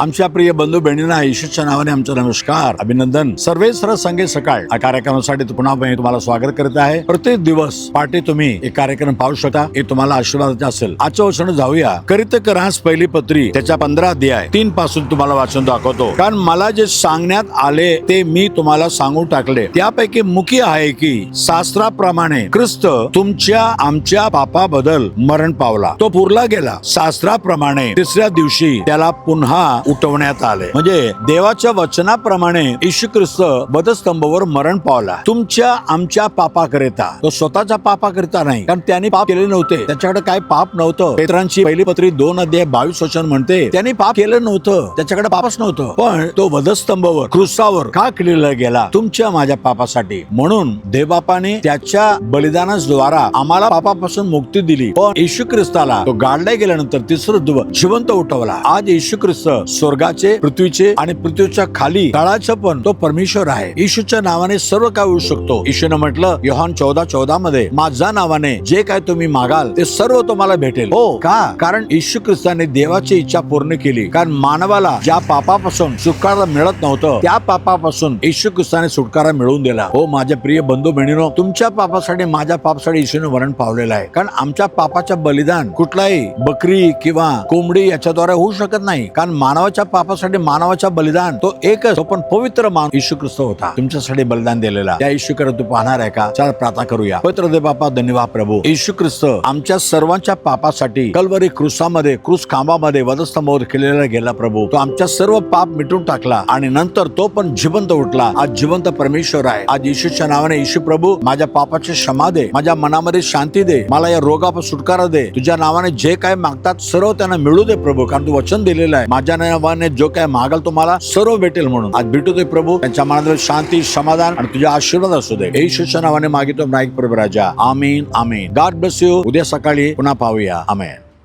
आमच्या प्रिय बंधू बहिणींना येशूच्या नावाने आमचा नमस्कार अभिनंदन. सर्वे सर संगे सकाळ या कार्यक्रमासाठी पुन्हा मी तुम्हाला स्वागत करत आहे. प्रत्येक दिवस पाठी तुम्ही एक कार्यक्रम पाहू शकता हे तुम्हाला आशीर्वादाचे असेल. आजचं वचन जाऊया. करीत करास पहिली पत्री त्याच्या पंधरा अध्याय तीन पासून तुम्हाला वाचन दाखवतो. कारण मला जे सांगण्यात आले ते मी तुम्हाला सांगून टाकले. त्यापैकी मुख्य आहे की शास्त्राप्रमाणे ख्रिस्त तुमच्या आमच्या पापाबद्दल मरण पावला. तो पुरला गेला. शास्त्राप्रमाणे तिसऱ्या दिवशी त्याला पुन्हा उठवण्यात आले. म्हणजे देवाच्या वचनाप्रमाणे येशू ख्रिस्त वधस्तंभावर मरण पावला. तुमच्या आमच्या पापाकरिता. तो स्वतःच्या पापाकरिता नाही. कारण त्याने पाप केले नव्हते. त्याच्याकडे काय पाप नव्हतं. पेत्रांची पहिली पत्री दोन अध्याय बावीस वचन म्हणते त्याने पाप केलं नव्हतं. त्याच्याकडे पापच नव्हतं. पण तो वधस्तंभावर क्रुसावर का केलेला गेला? तुमच्या माझ्या पापासाठी. म्हणून देवबापाने त्याच्या बलिदानाद्वारा आम्हाला पापापासून मुक्ती दिली. पण येशू ख्रिस्ताला तो गाडला गेल्यानंतर तिसरं जिवंत उठवला. आज येशू ख्रिस्त स्वर्गाचे पृथ्वीचे आणि पृथ्वीच्या खाली तळाचं पण तो परमेश्वर आहे. येशूच्या नावाने सर्व काय होऊ शकतो. येशूने म्हटलं योहान चौदा चौदा मध्ये माझ्या नावाने जे काय तुम्ही मागाल ते सर्व तुम्हाला भेटेल. हो का? कारण येशू ख्रिस्ताने देवाची इच्छा पूर्ण केली. कारण मानवाला ज्या पापापासून सुटकारा मिळत नव्हतं त्या पापापासून येशू ख्रिस्ताने सुटकारा मिळवून दिला. हो माझ्या प्रिय बंधू बहिणीनो तुमच्या पापासाठी माझ्या पापासाठी येशूने वरण पावलेलं आहे. कारण आमच्या पापाच्या बलिदान कुठलाही बकरी किंवा कोंबडी याच्याद्वारे होऊ शकत नाही. कारण मानवाच्या पापासाठी मानवाच्या बलिदान तो एकच तो पण पवित्र मान येशू ख्रिस्त होता. तुमच्यासाठी बलिदान दिलेला. त्या येशूकडे तू पाहणार आहे का? चला प्रार्थना करूया. पवित्र दे बापा धन्यवाद प्रभू. येशू ख्रिस्त आमच्या सर्वांच्या पापासाठी कलवरी क्रुसामध्ये क्रूस खांबामध्ये वधस्तंभावर केलेला गेला प्रभू. तो आमच्या सर्व पाप मिटून टाकला आणि नंतर तो पण जिवंत उठला. आज जिवंत परमेश्वर आहे. आज येशूच्या नावाने येशू प्रभू माझ्या पापाची क्षमा दे. माझ्या मनामध्ये शांती दे. मला या रोगापासून सुटकारा दे. तुझ्या नावाने जे काय मागतात सर्व त्यांना मिळू दे प्रभू कारण तू वचन दिलेलं आहे. माझ्या नावाने जो काय मागाल तुम्हाला सर्व भेटेल म्हणून. आज भेटू दे प्रभू. त्यांच्या मनातील शांती समाधान आणि तुझ्या आशीर्वाद असू दे. येशूच्या नावाने मागितो नाईक प्रभू राजा. आमीन आमीन. गॉड ब्लेस यू उद्या सकाळी पुन्हा पाहूया. आमेन.